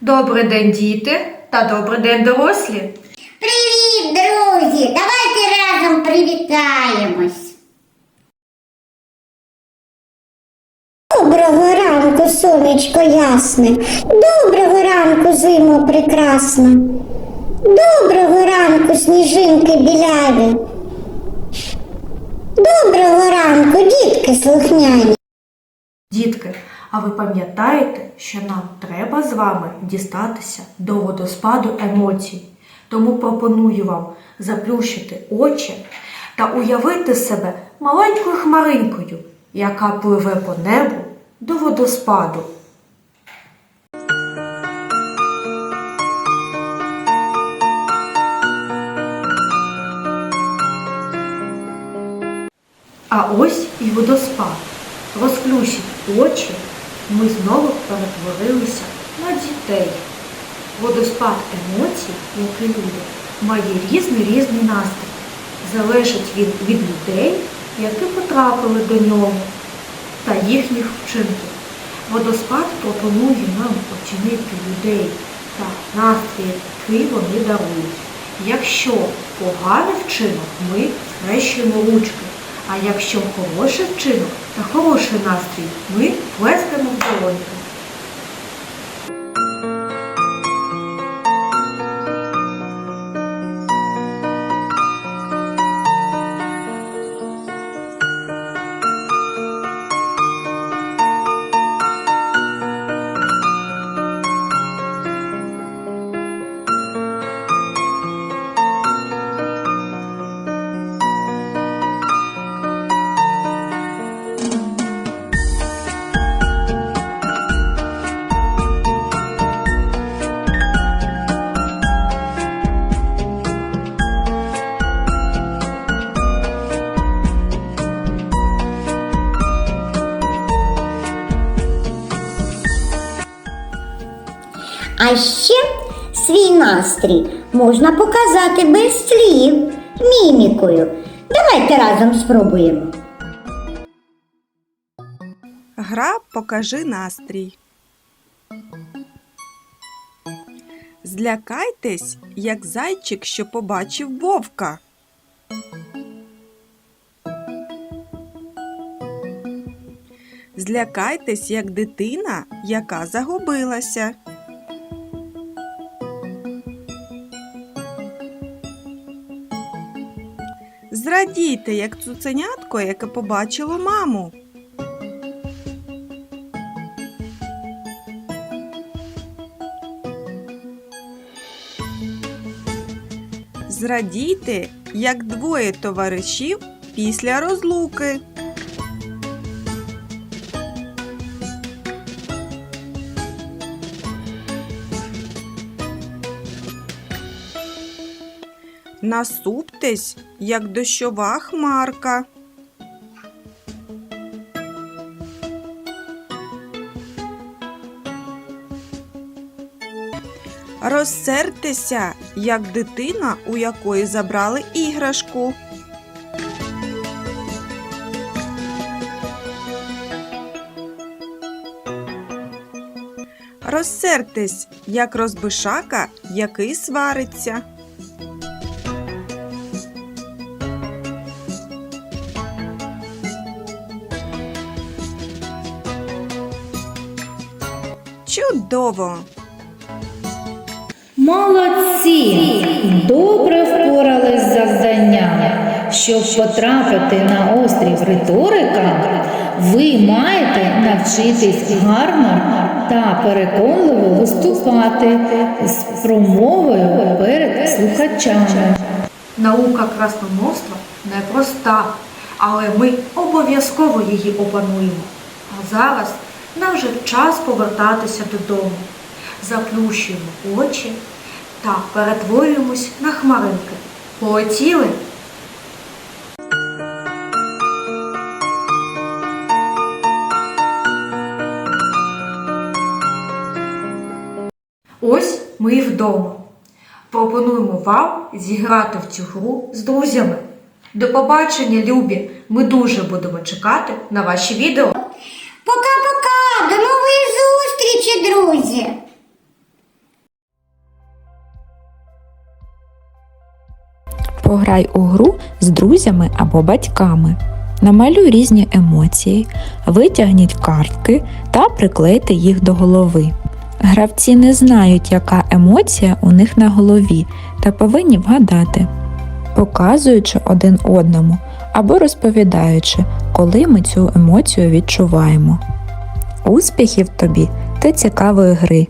Добрий день, діти, та добрий день, дорослі. Привіт, друзі! Давайте разом привітаємось. Доброго ранку, сонечко ясне. Доброго ранку, зимо прекрасна. Доброго ранку, сніжинки біляві. Доброго ранку, дітки слухняні. Дітки, а ви пам'ятаєте, що нам треба з вами дістатися до водоспаду емоцій? Тому пропоную вам заплющити очі та уявити себе маленькою хмаринкою, яка пливе по небу до водоспаду. А ось і водоспад. Розплющіть очі, ми знову перетворилися на дітей. Водоспад емоцій, як і люди, має різний різний настрій. Залежить він від людей, які потрапили до нього, та їхніх вчинків. Водоспад пропонує нам оцінити людей та настрій, який вони дарують. Якщо поганий вчинок, ми схрещуємо ручки. А якщо хороший вчинок та хороший настрій, ми плескаємо в долоньки. А ще свій настрій можна показати без слів, мімікою. Давайте разом спробуємо. Гра покажи настрій. Злякайтесь, як зайчик, що побачив вовка. Злякайтесь, як дитина, яка загубилася. Зрадійте, як цуценятко, яке побачило маму. Зрадійте, як двоє товаришів після розлуки. Насуптесь, як дощова хмарка. Розсердьтеся, як дитина, у якої забрали іграшку. Розсердьтесь, як розбишака, який свариться. Чудово! Молодці! Добре впорались з завданням. Щоб потрапити на острів риторика, ви маєте навчитись гарно та переконливо виступати з промовою перед слухачами. Наука красномовства непроста, але ми обов'язково її опануємо. А зараз нам вже час повертатися додому. Заплющуємо очі та перетворюємось на хмаринки. Полетіли? Ось ми і вдома. Пропонуємо вам зіграти в цю гру з друзями. До побачення, любі! Ми дуже будемо чекати на ваші відео. Пока-пока! до нової зустрічі, друзі! Пограй у гру з друзями або батьками. Намалюй різні емоції, витягніть картки та приклейте їх до голови. Гравці не знають, яка емоція у них на голові, та повинні вгадати, показуючи один одному або розповідаючи, коли ми цю емоцію відчуваємо. Успіхів тобі та цікавої гри!